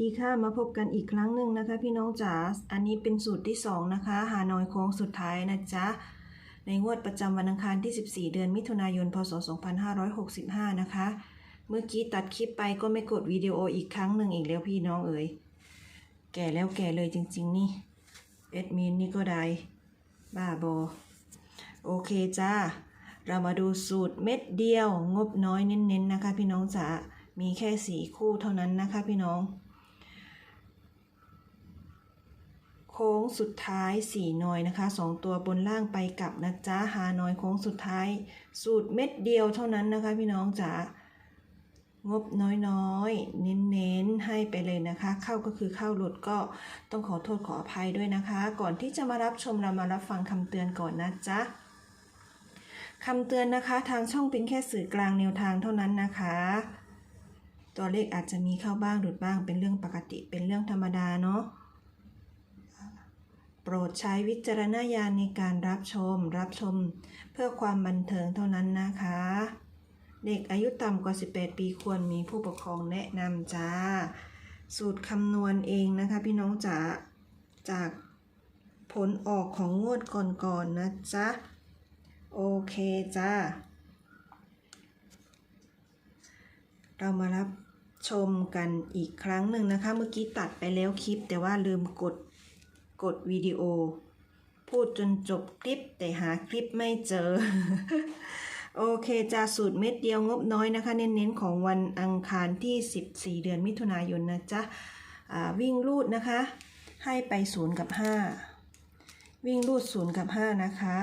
ดีค่ะมาพบกันอีกครั้งหนึ่งนะคะ พี่น้องจ๋าอันนี้เป็นสูตรที่ 2 นะคะ หานอยโค้งสุดท้ายนะจ๊ะ ในงวดประจำวันอังคารที่ 14 เดือนมิถุนายน พศ 2565 นะคะ เมื่อกี้ตัดคลิปไปก็ไม่กดวิดีโออีกครั้งหนึ่งอีกแล้วพี่น้องเอ๋ยแก่แล้วแก่เลยจริง ๆ นี่เอ็ดมินนี่ก็ได้บ้าบอโอเคจ้า เรามาดูสูตรเม็ดเดียวงบน้อยเน้นๆนะคะ พี่น้องจ๋ามีแค่สีคู่เท่านั้นนะคะพี่น้อง โค้งสุดท้ายสี่หน่อยนะคะสองตัวบนล่างไปกลับนะจ๊ะหาหน่อยโค้งสุดท้าย สูตรเม็ดเดียวเท่านั้นนะคะ พี่น้องจ๋างบน้อยๆ เน้นๆ ให้ไปเลยนะคะ เข้าก็คือเข้าหลุดก็ต้องขอโทษขออภัยด้วยนะคะ ก่อนที่จะมารับชมเรามารับฟังคำเตือนก่อนนะจ๊ะคำเตือนนะคะทางช่องเป็นแค่สื่อกลางแนวทางเท่านั้นนะคะ ตัวเลขอาจจะมีเข้าบ้างหลุดบ้างเป็นเรื่องปกติเป็นเรื่องธรรมดาเนาะ โปรดใช้วิจารณญาณในการรับชม รับชม เพื่อความบันเทิงเท่านั้นนะคะ เด็กอายุต่ำกว่า 18 ปีควรมีผู้ปกครองแนะนำจ้า สูตรคำนวณเองนะคะ พี่น้องจ๋าจากผลออกของงวดก่อนๆนนะจ๊ะ โอเคจ้า เรามารับชมกันอีกครั้งหนึ่งนะคะ เมื่อกี้ตัดไปแล้วคลิปแต่ว่าลืมกด กดวิดีโอ พูดจนจบคลิปแต่หาคลิปไม่เจอ โอเคจ้าสูตรเม็ดเดียวงบน้อยนะคะ เน้นๆ ของวันอังคารที่ 14 เดือนมิถุนายนนะจ๊ะวิ่งรูดนะคะ ให้ไป 0 กับ 5 วิ่งรูด 0 กับ 5 นะคะ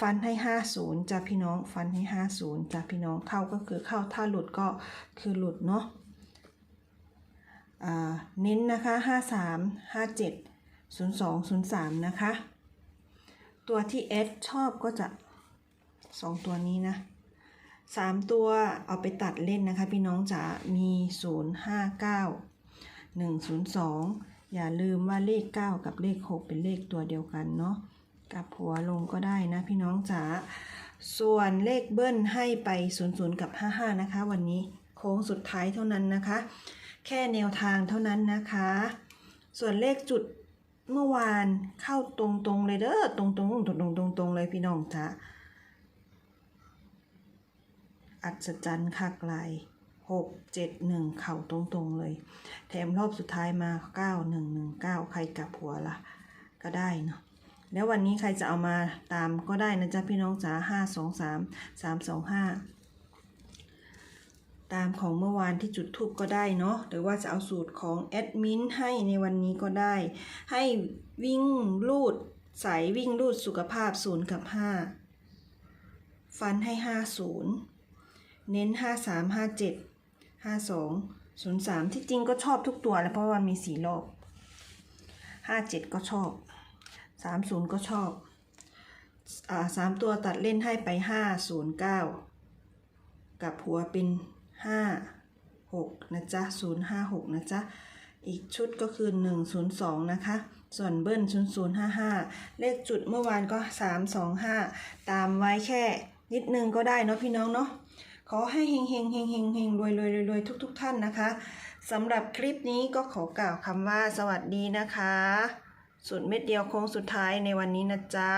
ฟันให้ 50จ้าพี่น้องฟันให้ 50จ้าพี่น้องเข้าก็คือเข้าถ้าหลุดก็คือหลุดเนาะเน้นนะคะ 53 57 02 03 นะคะ ตัวที่เอสชอบก็จะ 2 ตัวนี้นะ 3 ตัวเอาไปตัดเล่นนะคะ พี่น้องจ๋ามี 059 102 อย่าลืมว่าเลข 9 กับเลข 6 เป็นเลขตัวเดียวกันเนาะกลับหัวลงก็ได้นะพี่น้องจ๋าส่วนเลขเบิ้ลให้ไป 00 กับ 55 นะคะ วันนี้โค้งสุดท้ายเท่านั้นนะคะ แค่แนวทางเท่านั้นนะคะ ส่วนเลขจุด เมื่อวานเข้าตรงๆเลยเด้อตรงๆตรงๆตรงๆตรงๆตรงเลยพี่น้องจ๋าอัศจรรย์คักลายหกเจ็ดหนึ่งเข่าตรงๆเลย แถมรอบสุดท้ายมาเก้าหนึ่งหนึ่งเก้าใครกลับหัวละก็ได้เนาะแล้ววันนี้ใครจะเอามาตามก็ได้นะจ๊ะพี่น้องจ๋าห้าสองสามสามสองห้า ตามของเมื่อวานที่จุดทูบก็ได้เนาะหรือว่าจะเอาสูตรของแอดมินให้ในวันนี้ก็ได้ ให้วิ่งลูดสายวิ่งลูดสุขภาพศูนย์กับห้าฟันให้ห้าศูนย์เน้นห้าสามห้าเจ็ดห้าสองศูนย์สามที่จริงก็ชอบทุกตัวแหละเพราะว่ามีสี่รอบห้าเจ็ดก็ชอบสามศูนย์ก็ชอบอ่าสามตัวตัดเล่นให้ไปห้าศูนย์เก้ากับหัวเป็น 5 6 นะจ๊ะ 056 นะจ๊ะ อีกชุดก็คือ 102 นะคะ ส่วนเบิ้ล0055 เลขจุดเมื่อวานก็ 325 ตามไว้แค่นิดนึงก็ได้เนาะพี่น้องเนาะขอให้เฮงเฮงเฮงเฮงเฮงรวยรวยรวยรวยทุกทุกท่านนะคะสำหรับคลิปนี้ก็ขอกล่าวคำว่าสวัสดีนะคะ สุดเม็ดเดียวโค้งสุดท้ายในวันนี้นะจ๊ะ